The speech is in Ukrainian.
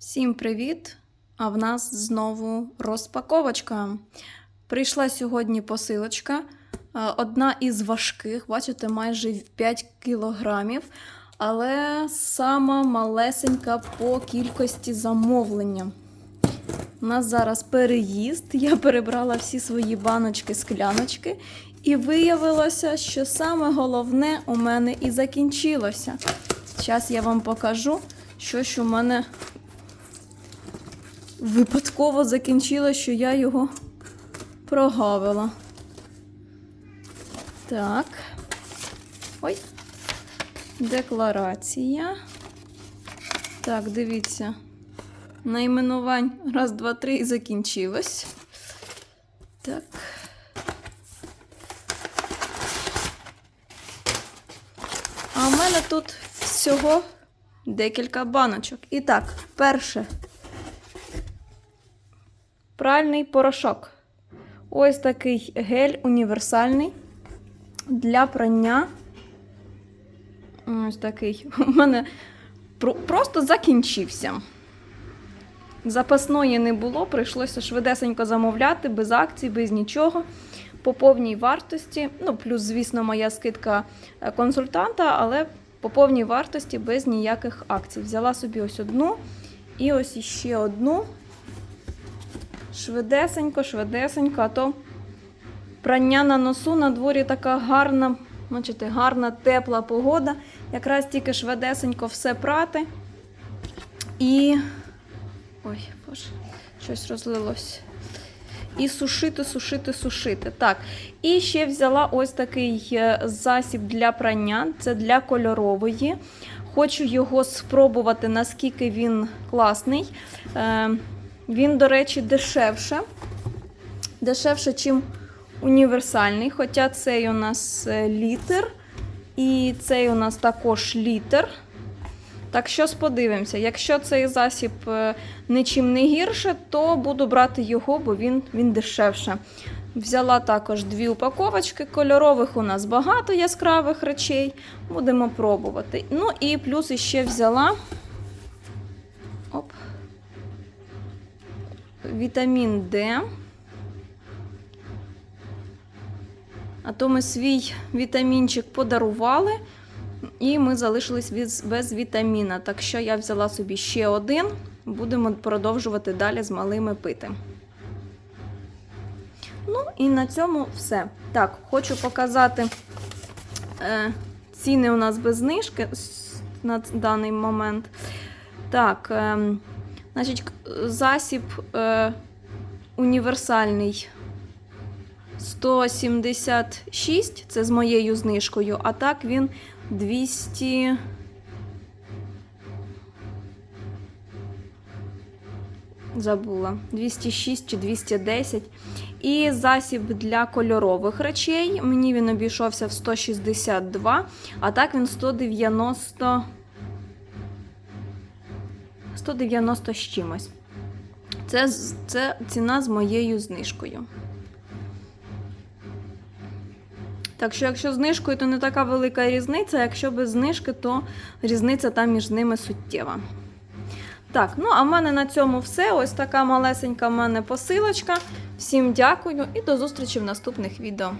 Всім привіт! А в нас знову розпаковочка. Прийшла сьогодні посилочка. Е, Одна із важких, бачите, майже 5 кілограмів, але сама малесенька по кількості замовлення. У нас зараз переїзд. Я перебрала всі свої баночки, скляночки, і виявилося, що саме головне у мене і закінчилося. Зараз я вам покажу, що ж у мене випадково закінчилось, що я його прогавила. Так. Ой. Декларація. Так, дивіться. Найменувань раз, два, три і закінчилось. Так. А в мене тут всього декілька баночок. І так, перше. Пральний порошок. Ось такий гель універсальний для прання. Ось такий. У мене просто закінчився. Запасної не було, прийшлося швидесенько замовляти, без акцій, без нічого. По повній вартості. Ну, плюс, звісно, моя скидка е, консультанта, але по повній вартості без ніяких акцій. Взяла собі ось одну і ось іще одну. Швидесенько, швидесенько, а то прання на носу на дворі така гарна, бачите, гарна, тепла погода. Якраз тільки швидесенько все прати. І. Ой, боже, щось розлилось. І сушити, сушити, сушити. Так. І ще взяла ось такий е, засіб для прання. Це для кольорової. Хочу його спробувати, наскільки він класний. Він, до речі, дешевше. Дешевше, ніж універсальний. Хоча цей у нас е, літр. І цей у нас також літр. Так що подивимося, якщо цей засіб е, нічим не гірше, то буду брати його, бо він, він дешевше. Взяла також дві упаковочки. Кольорових у нас багато яскравих речей. Будемо пробувати. Ну і плюс іще взяла оп, вітамін Д. А то ми свій вітамінчик подарували. І ми залишились без, вітаміна. Так що я взяла собі ще один. Будемо продовжувати далі з малими пити. Ну, і на цьому все. Так, хочу показати е, ціни у нас без знижки на даний момент. Так, е, значить, засіб е, універсальний 176, це з моєю знижкою, а так він 200. Забула 206 чи 210. І засіб для кольорових речей. Мені він обійшовся в 162, а так він 190. 190 з чимось. Це, це ціна з моєю знижкою. Так що, якщо знижкою, то не така велика різниця. Якщо без знижки, то різниця там між ними суттєва. Так, ну а в мене на цьому все. Ось така малесенька в мене посилочка. Всім дякую і до зустрічі в наступних відео.